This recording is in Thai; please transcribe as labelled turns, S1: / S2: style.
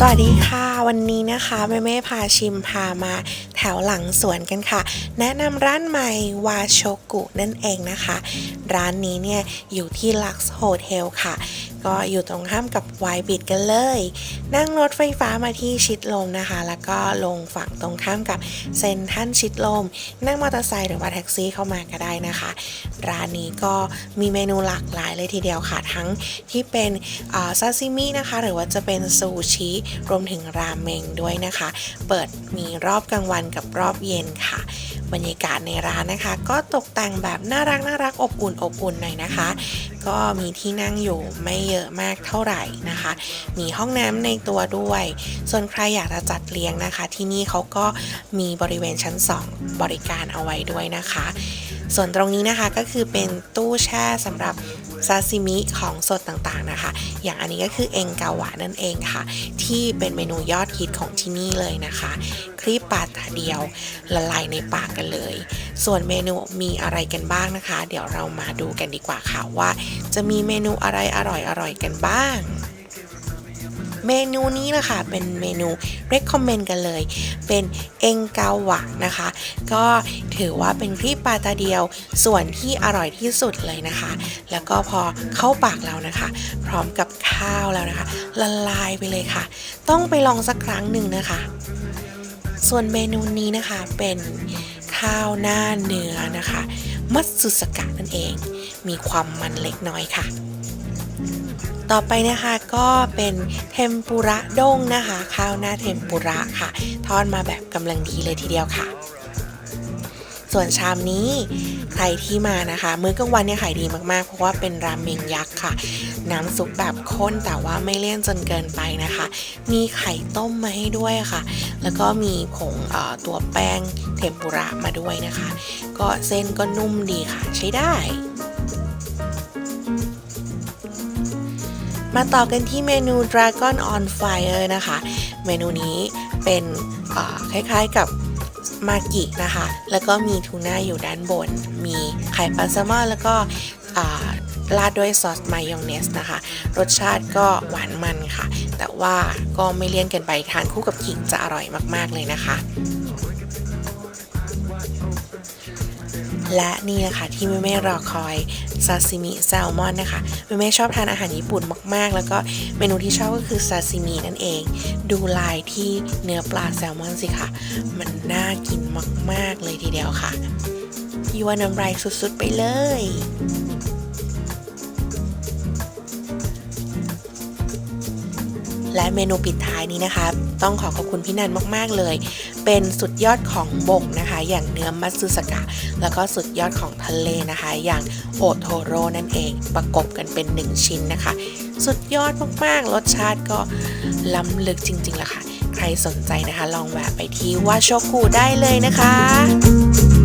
S1: สวัสดีค่ะ วันนี้นะคะแม่แม่พาชิมพามาแถวหลังสวนกันค่ะ แนะนำร้านใหม่วาโชกุนั่นเองนะคะ ร้านนี้เนี่ยอยู่ที่ลักซ์โฮเทลค่ะ ก็อยู่ตรงข้ามกับไวบิดกันเลย นั่งรถไฟฟ้ามาที่ชิดลมนะคะ แล้วก็ลงฝั่งตรงข้ามกับเซนทันชิดลม นั่งมอเตอร์ไซค์หรือว่าแท็กซี่เข้ามาก็ได้นะคะ ร้านนี้ก็มีเมนูหลากหลายเลยทีเดียวค่ะ ทั้งที่เป็นซาซิมินะคะ หรือว่าจะเป็นซูชิ รวมถึงราเมงด้วยนะคะ เปิดมีรอบกลางวันกับรอบเย็นค่ะ บรรยากาศในร้านนะคะ ก็ตกแต่งแบบน่ารักน่ารักอบอุ่นอบอุ่นหน่อยนะคะ ก็มีที่นั่งอยู่ไม่เยอะมากเท่าไหร่นะคะ มีห้องน้ำในตัวด้วย ส่วนใครอยากจะจัดเลี้ยงนะคะ ที่นี่เขาก็มีบริเวณชั้น 2 บริการเอาไว้ด้วยนะคะ ส่วนตรงนี้นะคะก็คือเป็นตู้แช่สำหรับ ซาซิมิของสดต่างๆนะคะ อย่างอันนี้ก็คือเองกาวะนั่นเองค่ะ ที่เป็นเมนูยอดฮิตของที่นี่เลยนะคะ ครีบปลาตาเดียวละลายในปากกันเลย ส่วนเมนูมีอะไรกันบ้างนะคะ เดี๋ยวเรามาดูกันดีกว่าค่ะว่า จะมีเมนูอะไรอร่อยๆกันบ้าง เมนูนี้นะคะเป็นเมนู recommend กันเลย เป็นเองเกาหวะนะคะ ก็ถือว่าเป็นครีบปลาตาเดียวส่วนที่อร่อยที่สุดเลยนะคะ แล้วก็พอเข้าปากเรานะคะ พร้อมกับข้าวแล้วนะคะ ละลายไปเลยค่ะ ต้องไปลองสักครั้งหนึ่งนะคะ ส่วนเมนูนี้นะคะเป็นข้าวหน้าเนื้อนะคะ มัตสึสกะนั่นเอง มีความมันเล็กน้อยค่ะ ต่อไปนะคะก็เป็นเทมปุระด้งนะคะ ข้าวหน้าเทมปุระค่ะ ทอดมาแบบกำลังดีเลยทีเดียวค่ะ ส่วนชามนี้ใครที่มานะคะ มื้อกลางวันเนี่ยขายดีมากๆ เพราะว่าเป็นราเมงยักษ์ค่ะ น้ำซุปแบบข้นแต่ว่าไม่เลี่ยนจนเกินไปนะคะ มีไข่ต้มมาให้ด้วยค่ะ แล้วก็มีผงตัวแป้งเทมปุระมาด้วยนะคะ ก็เส้นก็นุ่มดีค่ะใช้ได้ มาต่อกันที่เมนู Dragon on Fire นะคะ เมนูนี้เป็นคล้าย ๆกับมากินะคะ แล้วก็มีทูน่าอยู่ด้านบน มีไข่ปลาแซลมอนแล้วก็ราดด้วยซอสมายองเนสนะคะ รสชาติก็หวานมันค่ะ แต่ว่าก็ไม่เลี่ยนเกินไปทานคู่กับขิงจะอร่อยมากๆเลยนะคะ และนี่นะคะที่แม่แม่รอคอยซาซิมิแซลมอนนะคะแม่แม่ชอบทานอาหารญี่ปุ่นมากๆ แล้วก็เมนูที่ชอบก็คือซาซิมินั่นเอง ดูลายที่เนื้อปลาแซลมอนสิคะมันน่ากินมาก ๆ เลยทีเดียวค่ะยัวน้ำลายสุด ๆ ไปเลย และเมนูปิดท้ายนี้นะคะ ต้องขอขอบคุณพี่นันมากๆเลย เป็นสุดยอดของบกนะคะ อย่างเนื้อมัตสึสกะ แล้วก็สุดยอดของทะเลนะคะ อย่างโอโทโร่นั่นเอง ประกบกันเป็นหนึ่งชิ้นนะคะ สุดยอดมากๆ รสชาติก็ล้ำลึกจริงๆล่ะค่ะ ใครสนใจนะคะ ลองแวะไปที่ว่าโชกุได้เลยนะคะ